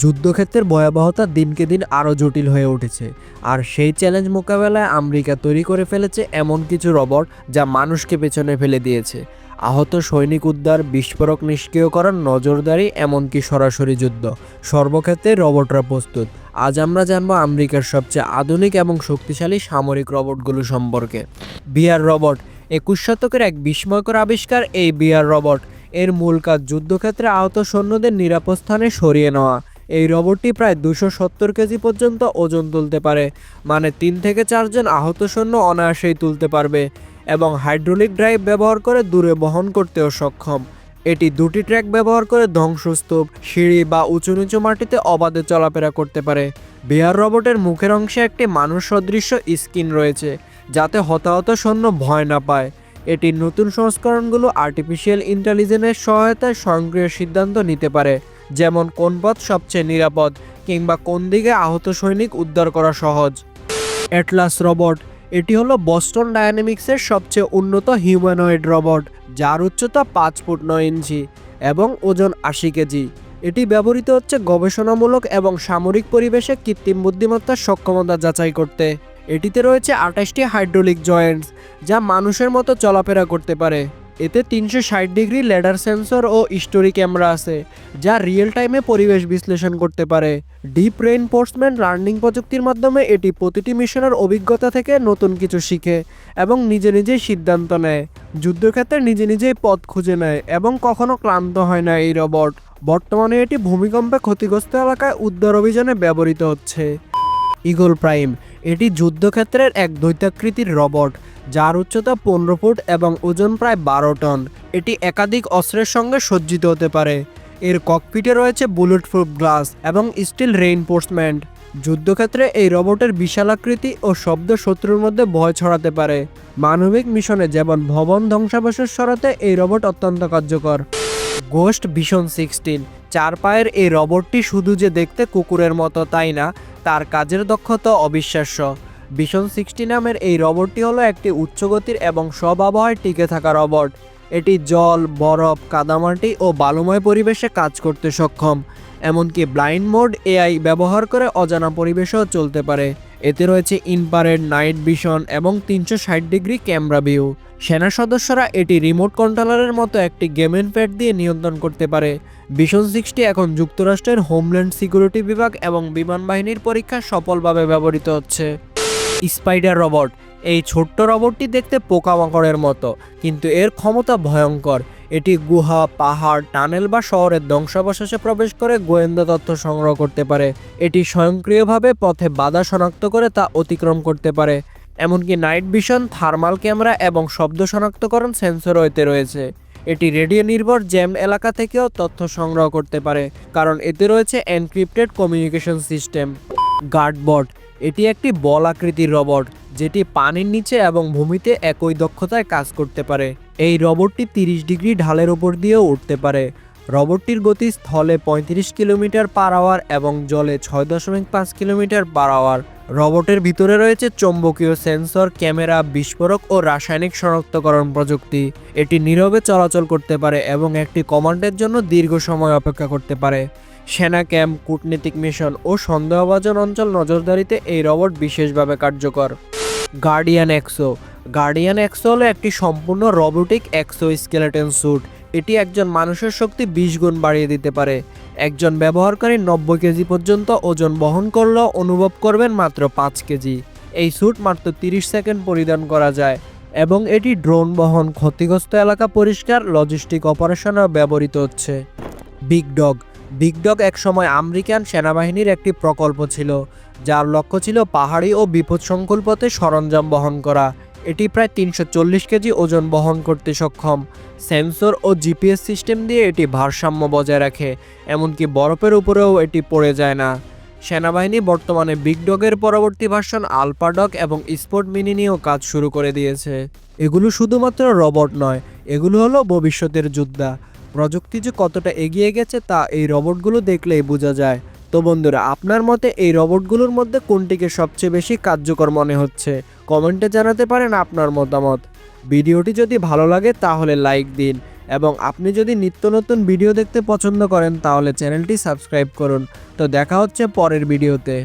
যুদ্ধক্ষেত্রের ভয়াবহতা দিনকে দিন আরও জটিল হয়ে উঠেছে। আর সেই চ্যালেঞ্জ মোকাবেলায় আমেরিকা তৈরি করে ফেলেছে এমন কিছু রবট যা মানুষকে পেছনে ফেলে দিয়েছে। আহত সৈনিক উদ্ধার, বিস্ফোরক নিষ্ক্রিয় করার নজরদারি এমনকি সরাসরি যুদ্ধ। সর্বক্ষেত্রে রবটরা প্রস্তুত। আজ আমরা জানব আমেরিকার সবচেয়ে আধুনিক এবং শক্তিশালী সামরিক রবটগুলো সম্পর্কে। বিআর রবট, একুশ শতকের এক বিস্ময়কর আবিষ্কার এই বিআর রবট। এর মূল কাজ যুদ্ধক্ষেত্রে আহত সৈন্যদের নিরাপদ স্থানে সরিয়ে নেওয়া। এই রবটটি প্রায় দুশো সত্তর কেজি পর্যন্ত ওজন তুলতে পারে মানে তিন থেকে চারজন আহত সৈন্য অনায়াসেই তুলতে পারবে এবং হাইড্রোলিক ড্রাইভ ব্যবহার করে দূরে বহন করতেও সক্ষম। এটি দুটি ট্র্যাক ব্যবহার করে ধ্বংসস্তূপ, সিঁড়ি বা উঁচু নিচু মাটিতে অবাধে চলাফেরা করতে পারে। বিহার রবটের মুখের অংশে একটি মানুষ সদৃশ্য স্কিন রয়েছে, যাতে হতাহত সৈন্য ভয় না পায়। এটির নতুন সংস্করণগুলো আর্টিফিশিয়াল ইন্টেলিজেন্সের সহায়তায় স্বয়ংক্রিয় সিদ্ধান্ত নিতে পারে। যেমন কোন পথ সবচেয়ে নিরাপদ কিংবা কোন দিকে আহত সৈনিক উদ্ধার করা সহজ। অ্যাটলাস রবট এটি হলো বস্টন ডায়নামিক্সের সবচেয়ে উন্নত হিউম্যানয়েড রবট যার উচ্চতা পাঁচ ফুট নয় ইঞ্চি এবং ওজন আশি কেজি। এটি ব্যবহৃত হচ্ছে গবেষণামূলক এবং সামরিক পরিবেশে কৃত্রিম বুদ্ধিমত্তার সক্ষমতা যাচাই করতে। এটিতে রয়েছে আঠাশটি হাইড্রোলিক জয়েন্টস যা মানুষের মতো চলাফেরা করতে পারে। এতে তিনশো ষাট ডিগ্রি লেডার সেন্সর ও স্টোরি ক্যামেরা আছে, যা রিয়েল টাইমে পরিবেশ বিশ্লেষণ করতে পারে। ডিপ রেইনফোর্সমেন্ট লার্নিং প্রযুক্তির মাধ্যমে এটি প্রতিটি মিশনের অভিজ্ঞতা থেকে নতুন কিছু শিখে এবং নিজে নিজেই সিদ্ধান্ত নেয়। যুদ্ধক্ষেত্রে নিজে নিজেই পথ খুঁজে নেয় এবং কখনো ক্লান্ত হয় না এই রবট। বর্তমানে এটি ভূমিকম্পে ক্ষতিগ্রস্ত এলাকায় উদ্ধার অভিযানে ব্যবহৃত হচ্ছে। ইগল প্রাইম এটি যুদ্ধক্ষেত্রের এক দৈত্যাকৃতির রবট। যার উচ্চতা পনেরো ফুট এবং ওজন প্রায় বারো টন। এটি একাধিক অস্ত্রের সঙ্গে সজ্জিত হতে পারে। এর ককপিটে রয়েছে বুলেট প্রুফ গ্লাস এবং স্টিল রেইনফোর্সমেন্ট যুদ্ধক্ষেত্রে এই রবটের বিশালাকৃতি ও শব্দ শত্রুর মধ্যে ভয় ছড়াতে পারে। মানবিক মিশনে যেমন ভবন ধ্বংসাবশেষ সরাতে এই রবট অত্যন্ত কার্যকর। গোস্ট ভিশন সিক্সটিন চার পায়ের এই রবটটি শুধু যে দেখতে কুকুরের মতো তাই না, তার কাজের দক্ষতা অবিশ্বাস্য। ভিশন সিক্সটি নামের এই রবটটি হলো একটি উচ্চগতির এবং সব আবহাওয়ায় টিকে থাকা রবট এটি জল, বরফ, কাদামাটি ও বালুময় পরিবেশে কাজ করতে সক্ষম। এমনকি ব্লাইন্ড মোড এআই ব্যবহার করে অজানা পরিবেশেও চলতে পারে। এতে রয়েছে ইনপারেড নাইট ভিশন এবং তিনশো ষাট ডিগ্রি ক্যামেরা ভিউ। সেনা সদস্যরা এটি রিমোট কন্ট্রোলারের মতো একটি গেমেন প্যাড দিয়ে নিয়ন্ত্রণ করতে পারে। ভিশন সিক্সটি এখন যুক্তরাষ্ট্রের হোমল্যান্ড সিকিউরিটি বিভাগ এবং বিমান বাহিনীর পরীক্ষা সফলভাবে ব্যবহৃত হচ্ছে। Spider robot. এই ছোট্ট রবটটি দেখতে পোকামাকড়ের মতো, কিন্তু এর ক্ষমতা ভয়ঙ্কর। এটি গুহা, পাহাড়, টানেল বা শহরের ধ্বংসাবশেষে প্রবেশ করে গোয়েন্দা তথ্য সংগ্রহ করতে পারে। এটি স্বয়ংক্রিয়ভাবে পথে বাধা শনাক্ত করে তা অতিক্রম করতে পারে। এমনকি নাইট ভিশন, থার্মাল ক্যামেরা এবং শব্দ শনাক্তকরণ সেন্সরও এতে রয়েছে। এটি রেডিও নির্ভর জ্যাম এলাকা থেকেও তথ্য সংগ্রহ করতে পারে, কারণ এতে রয়েছে এনক্রিপ্টেড কমিউনিকেশন সিস্টেম। গার্ডবট এটি একটি বল আকৃতির রবট, যেটি পানির নিচে এবং ভূমিতে একই দক্ষতায় কাজ করতে পারে। এই রবটটি তিরিশ ডিগ্রি ঢালের ওপর দিয়েও উঠতে পারে। রবটটির গতি স্থলে পঁয়ত্রিশ কিলোমিটার পার আওয়ার এবং জলে ছয় দশমিক পাঁচ কিলোমিটার পার আওয়ার। রবটের ভিতরে রয়েছে চৌম্বকীয় সেন্সর, ক্যামেরা, বিস্ফোরক ও রাসায়নিক শনাক্তকরণ প্রযুক্তি। এটি নীরবে চলাচল করতে পারে এবং একটি কমান্ডের জন্য দীর্ঘ সময় অপেক্ষা করতে পারে। সেনা ক্যাম্প, কূটনীতিক মিশন ও সন্দেহভাজন অঞ্চল নজরদারিতে এই রবট বিশেষভাবে কার্যকর। গার্ডিয়ান এক্সো গার্ডিয়ান এক্সো হলো একটি সম্পূর্ণ রবোটিক এক্সো স্কেলেটন স্যুট। এটি একজন মানুষের শক্তি বিশ গুণ বাড়িয়ে দিতে পারে। একজন ব্যবহারকারী নব্বই কেজি পর্যন্ত ওজন বহন করলেও অনুভব করবেন মাত্র পাঁচ কেজি। এই স্যুট মাত্র তিরিশ সেকেন্ড পরিধান করা যায় এবং এটি ড্রোন বহন ক্ষতিগ্রস্ত এলাকা পরিষ্কার লজিস্টিক অপারেশনেও ব্যবহৃত হচ্ছে। বিগ ডগ বিগ ডগ একসময় আমেরিকান সেনাবাহিনীর একটি প্রকল্প ছিল, যার লক্ষ্য ছিল পাহাড়ি ও বিপদসংকুল পথে সরঞ্জাম বহন করা। এটি প্রায় তিনশো চল্লিশ কেজি ওজন বহন করতে সক্ষম। সেন্সর ও জিপিএস সিস্টেম দিয়ে এটি ভারসাম্য বজায় রাখে, এমনকি বরফের উপরেও এটি পড়ে যায় না। সেনাবাহিনী বর্তমানে বিগ ডগের পরবর্তী ভার্সন আলপা ডগ এবং স্পোর্ট মিনি নিয়েও কাজ শুরু করে দিয়েছে। এগুলো শুধুমাত্র রবট নয়, এগুলো হলো ভবিষ্যতের যোদ্ধা। প্রযুক্তি যে কতটা এগিয়ে গেছে তা এই রবটগুলো দেখলেই বোঝা যায়। তো বন্ধুরা, আপনার মতে এই রবটগুলোর মধ্যে কোনটিকে সবচেয়ে বেশি কার্যকর মনে হচ্ছে? কমেন্টে জানাতে পারেন আপনার মতামত। ভিডিওটি যদি ভালো লাগে তাহলে লাইক দিন এবং আপনি যদি নিত্য নতুন ভিডিও দেখতে পছন্দ করেন তাহলে চ্যানেলটি সাবস্ক্রাইব করুন। তো দেখা হচ্ছে পরের ভিডিওতে।